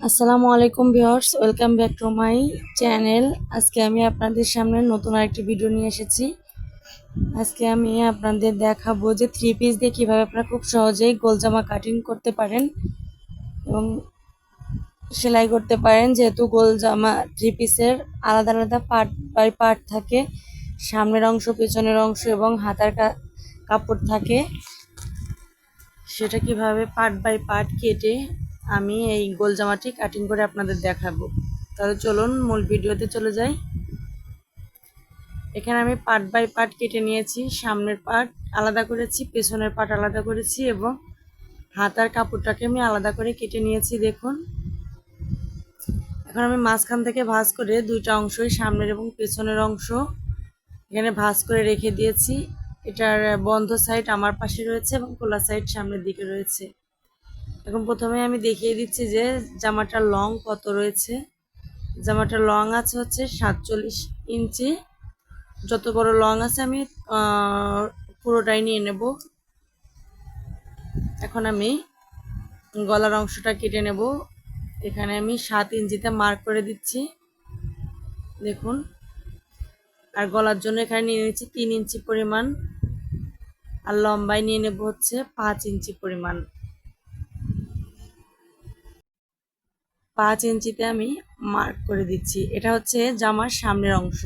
আসসালামু আলাইকুম viewers, welcome back to my channel. আজকে আমি আপনাদের সামনে নতুন আরেকটি ভিডিও নিয়ে এসেছি। আজকে আমি আপনাদের দেখাবো যে থ্রি পিস দিয়ে কীভাবে আপনারা খুব সহজেই গোলজামা কাটিং করতে পারেন এবং সেলাই করতে পারেন। যেহেতু গোলজামা থ্রি পিসের আলাদা আলাদা পার্ট বাই পার্ট থাকে, সামনের অংশ, পেছনের অংশ এবং হাতার কাপড় থাকে। সেটা কীভাবে পার্ট বাই পার্ট কেটে আমি এই গোল জামাটি কাটিং করে আপনাদের দেখাবো। তাহলে চলুন মূল ভিডিওতে চলে যাই। এখানে আমি পার্ট বাই পার্ট কেটে নিয়েছি। সামনের পার্ট আলাদা করেছি, পেছনের পার্ট আলাদা করেছি এবং হাতার কাপড়টাকে আমি আলাদা করে কেটে নিয়েছি, দেখুন। এখন আমি মাঝখান থেকে ভাঁজ করে দুইটা অংশই, সামনের এবং পেছনের অংশ, এখানে ভাঁজ করে রেখে দিয়েছি। এটার বন্ধ সাইড আমার পাশে রয়েছে এবং খোলা সাইড সামনের দিকে রয়েছে। এখন প্রথমে আমি দেখিয়ে দিচ্ছি যে জামাটার লং কত রয়েছে। জামাটার লং আছে হচ্ছে সাতচল্লিশ ইঞ্চি। যত বড় লং আছে আমি পুরোটাই নিয়ে নেব। এখন আমি গলার অংশটা কেটে নেব। এখানে আমি সাত ইঞ্চিতে মার্ক করে দিচ্ছি। দেখুন। আর গলার জন্য এখানে নিয়ে নিচ্ছি তিন ইঞ্চি পরিমাণ। আর লম্বায় নিয়ে নেব হচ্ছে পাঁচ ইঞ্চি পরিমাণ। পাঁচ ইঞ্চিতে আমি মার্ক করে দিচ্ছি। এটা হচ্ছে জামার সামনের অংশ।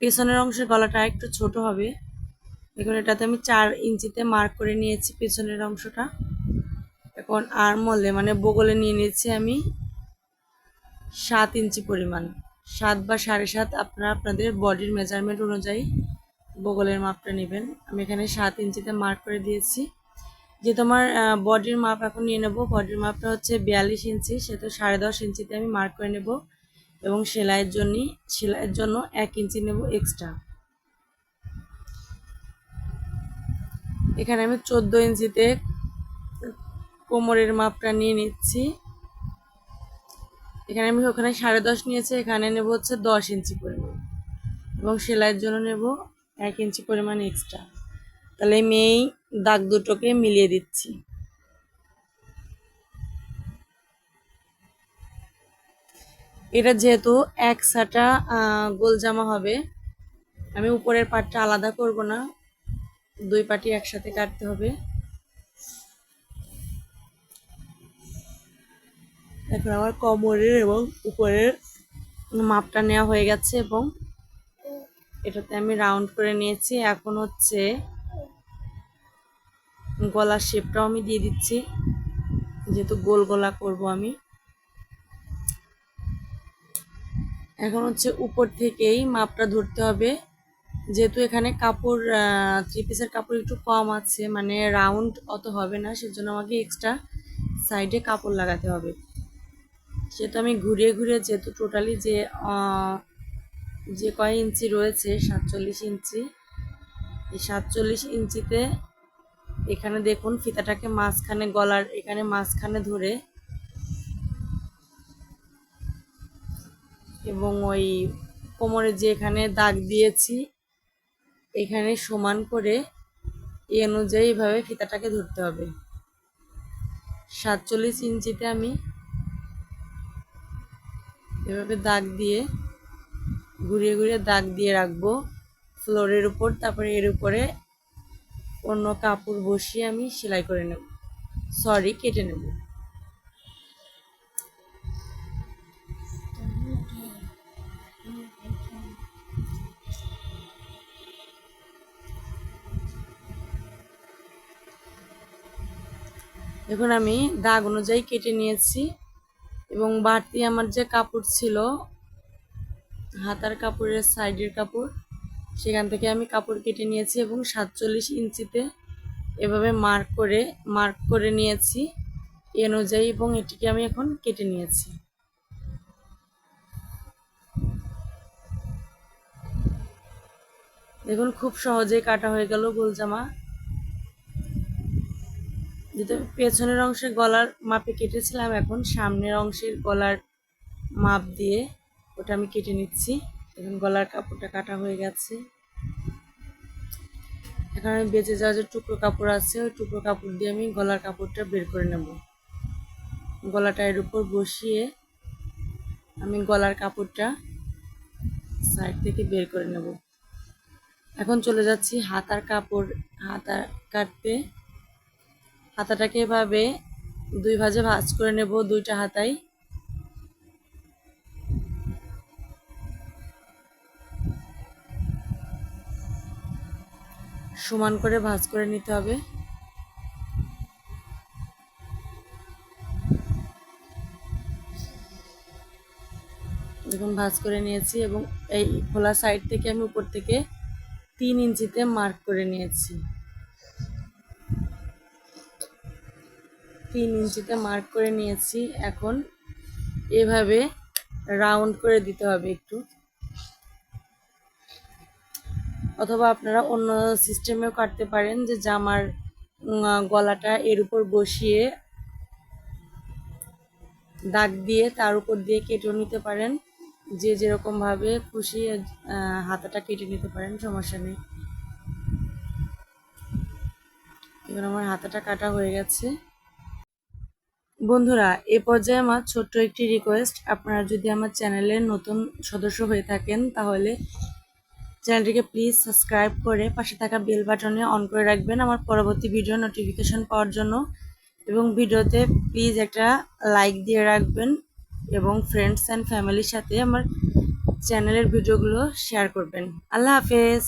পেছনের অংশের গলাটা একটু ছোট হবে। দেখুন, এটাতে আমি চার ইঞ্চিতে মার্ক করে নিয়েছি পেছনের অংশটা। এখন আর্মলে মানে বগলে নিয়ে নিয়েছি আমি সাত ইঞ্চি পরিমাণ। সাত বা সাড়ে সাত আপনারা আপনাদের বডির মেজারমেন্ট অনুযায়ী বগলের মাপটা নেবেন। আমি এখানে সাত ইঞ্চিতে মার্ক করে দিয়েছি। যে তোমার বডির মাপ এখন নিয়ে নেব। বডির মাপটা হচ্ছে বিয়াল্লিশ ইঞ্চি সেটা সাড়ে দশ ইঞ্চিতে আমি মার্ক করে নেব। এবং সেলাইয়ের জন্য সেলাইয়ের জন্য এক ইঞ্চি নেব এক্সট্রা এখানে আমি চোদ্দ ইঞ্চিতে কোমরের মাপটা নিয়ে নিচ্ছি। এখানে আমি ওখানে সাড়ে দশ নিয়েছি, এখানে নেব হচ্ছে দশ ইঞ্চি পরিমাণ। এবং সেলাইয়ের জন্য নেব এক ইঞ্চি পরিমাণ এক্সট্রা তাহলে এই দাগ দুটোকে মিলিয়ে দিচ্ছি। এটা যেহেতু এক সাটা গোল জামা হবে, আমি উপরের পাটটা আলাদা করব না, দুই পাটি একসাথে কাটতে হবে। এখন আমার কোমরের এবং উপরের মাপটা নেওয়া হয়ে গেছে এবং এটাতে আমি রাউন্ড করে নিয়েছি। এখন হচ্ছে গলার শেপটাও আমি দিয়ে দিচ্ছি। যেহেতু গোল গলা করব আমি। এখন হচ্ছে উপর থেকেই মাপটা ধরতে হবে। যেহেতু এখানে কাপড় থ্রি পিসের কাপড় একটু কম আছে মানে রাউন্ড অত হবে না, সেজন্য আমাকে এক্সট্রা সাইডে কাপড় লাগাতে হবে। সেহেতু আমি ঘুরিয়ে ঘুরিয়ে যেহেতু টোটালি যে যে কয় ইঞ্চি রয়েছে, সাতচল্লিশ ইঞ্চি, এই সাতচল্লিশ ইঞ্চিতে এখানে দেখুন ফিতাটাকে মাঝখানে গলার এখানে মাঝখানে ধরে। এবং ওই কোমরে যে এখানে দাগ দিয়েছি, এখানে সমান করে এই অনুযায়ী এভাবে ফিতাটাকে ধরতে হবে। সাতচল্লিশ ইঞ্চিতে আমি এভাবে দাগ দিয়ে, ঘুরিয়ে ঘুরিয়ে দাগ দিয়ে রাখব। ফ্লোরের উপর, তারপরে এর উপরে অন্য কাপড় বসিয়ে আমি সেলাই করে নেব। সরি কেটে নেব। এখন আমি দাগ অনুযায়ী কেটে নিয়েছি এবং বাড়তি আমার যে কাপড় ছিল, হাতার কাপড়ের সাইডের কাপড় সেখান থেকে আমি কাপড় কেটে নিয়েছি এবং সাতচল্লিশ ইঞ্চিতে এভাবে মার্ক করে মার্ক করে নিয়েছি। এই অনুযায়ী এবং এটিকে আমি এখন কেটে নিয়েছি। দেখুন, খুব সহজেই কাটা হয়ে গেল গোলজামা যেহেতু পেছনের অংশে গলার মাপে কেটেছিলাম, এখন সামনের অংশের গলার মাপ দিয়ে ওটা আমি কেটে নিচ্ছি। এখন গলার কাপড়টা কাটা হয়ে গেছে। এখন আমি বেঁচে যাওয়া যে টুকরো কাপড় আছে, ওই টুকরো কাপড় দিয়ে আমি গলার কাপড়টা বের করে নেব। গলাটা এর উপর বসিয়ে আমি গলার কাপড়টা সাইড থেকে বের করে নেব। এখন চলে যাচ্ছি হাতার কাপড় হাতা কাটতে। হাতাটাকে এভাবে দুই ভাজে ভাজ করে নেব দুইটা হাতাই সমান করে ভাজ করে নিতে হবে। দেখুন, ভাজ করে নিয়েছি এবং এই খোলা সাইড থেকে আমি উপর থেকে তিন ইঞ্চিতে মার্ক করে নিয়েছি। তিন ইঞ্চিতে মার্ক করে নিয়েছি। এখন এভাবে রাউন্ড করে দিতে হবে একটু। অথবা আপনারা অন্য সিস্টেমেও কাটতে পারেন যে জামার গলাটা এর উপর বসিয়ে দাগ দিয়ে তার উপর দিয়ে কেটেও নিতে পারেন। যে যেরকম ভাবে খুশি হাতাটা কেটে নিতে পারেন, সমস্যা নেই। এবার আমার হাতাটা কাটা হয়ে গেছে। বন্ধুরা, এ পর্যায়ে আমার ছোট্ট একটি রিকোয়েস্ট আপনারা যদি আমার চ্যানেলের নতুন সদস্য হয়ে থাকেন, তাহলে চ্যানেলটিকে প্লিজ সাবস্ক্রাইব করে পাশে থাকা বেল বাটনে অন করে রাখবেন আমার পরবর্তী ভিডিও নোটিফিকেশন পাওয়ার জন্য। এবং ভিডিওতে প্লিজ একটা লাইক দিয়ে রাখবেন এবং ফ্রেন্ডস অ্যান্ড ফ্যামিলির সাথে আমার চ্যানেলের ভিডিওগুলো শেয়ার করবেন। আল্লাহ হাফেজ।